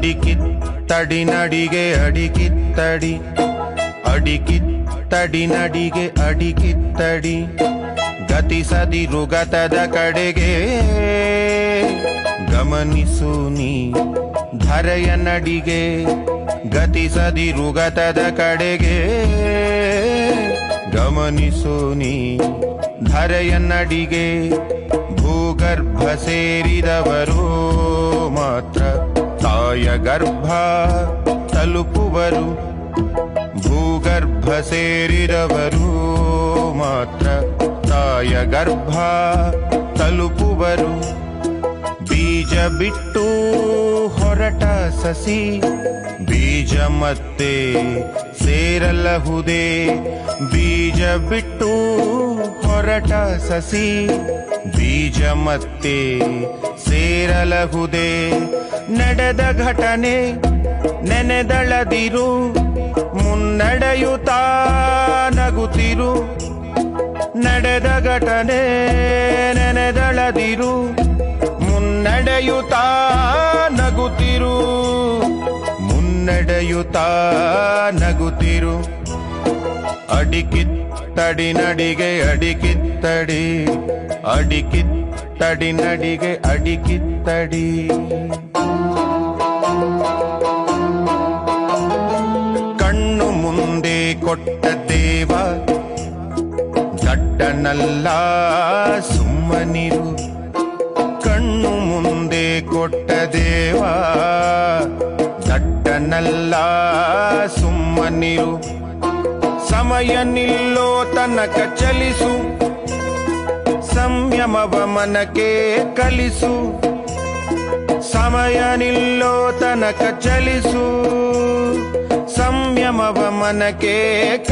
ಅಡಿಕಿತ್ತಡಿ ನಡಿಗೆ ಅಡಿಕಿತ್ತಡಿ ಅಡಿಕಿತ್ತಡಿ ನಡಿಗೆ ಅಡಿಕಿತ್ತಡಿ ಗತಿಸದಿರು ಗತದ ಕಡೆಗೆ. ಗಮನಿಸು ನೀ ಧರೆಯ ನಡಿಗೆ. ಗತಿಸದಿರು ಗತದ ಕಡೆಗೆ. ಗಮನಿಸು ನೀ ಧರೆಯ ನಡಿಗೆ. ಭೂಗರ್ಭ ಸೇರಿದವರು ಮಾತ್ರ ತಾಯ ಗರ್ಭ ತಲುಪುವರು. ಭೂಗರ್ಭ ಸೇರಿದವರು ಮಾತ್ರ. ತಾಯ ಗರ್ಭ ತಲುಪುವರು. ಬೀಜ ಬಿಟ್ಟು ಹೊರಟ ಸಸಿ. ಬೀಜ ಮತ್ತೆ ಸೇರಲಹುದೇ. ಬೀಜ ಬಿಟ್ಟು ಹೊರಟ ಸಸಿ, ಬೀಜ ಮತ್ತೆ ಸೇರಲಹುದೇ. ನಡೆದ ಘಟನೆ ನೆನೆದಳದಿರು, ಮುನ್ನಡೆಯುತ್ತಾ ನಗುತ್ತಿರು. ನಡೆದ ಘಟನೆ ನೆನೆದಳದಿರು, ಮುನ್ನಡೆಯುತ್ತಾ ನಗುತ್ತಿರು. ಮುನ್ನಡೆಯುತ್ತಾ ನಗುತ್ತಿರು. ಅಡಿಕಿತ್ತಡಿ ನಡಿಗೆ, ಅಡಿಕಿತ್ತಡಿ. ಅಡಿಕಿತ್ತಡಿ ನಡಿಗೆ, ಅಡಿಕಿತ್ತಡಿ. ಕಣ್ಣು ಮುಂದೆ ಕೊಟ್ಟ ದೇವ, ದಟ್ಟನಲ್ಲ, ಸುಮ್ಮನಿರು. ಕಣ್ಣು ಮುಂದೆ ಕೊಟ್ಟ ದೇವ, ದಟ್ಟನಲ್ಲ, ಸುಮ್ಮನಿರು. ಸಮಯ ನಿಲ್ಲೋ ತನಕ ಚಲಿಸು. ಸಂಯಮವ ಮನಕ್ಕೆ ಕಲಿಸು ಸಮಯ ನಿಲ್ಲೋ ತನಕ ಚಲಿಸು. ಸಂಯಮವ ಮನಕ್ಕೆ ಕಲಿ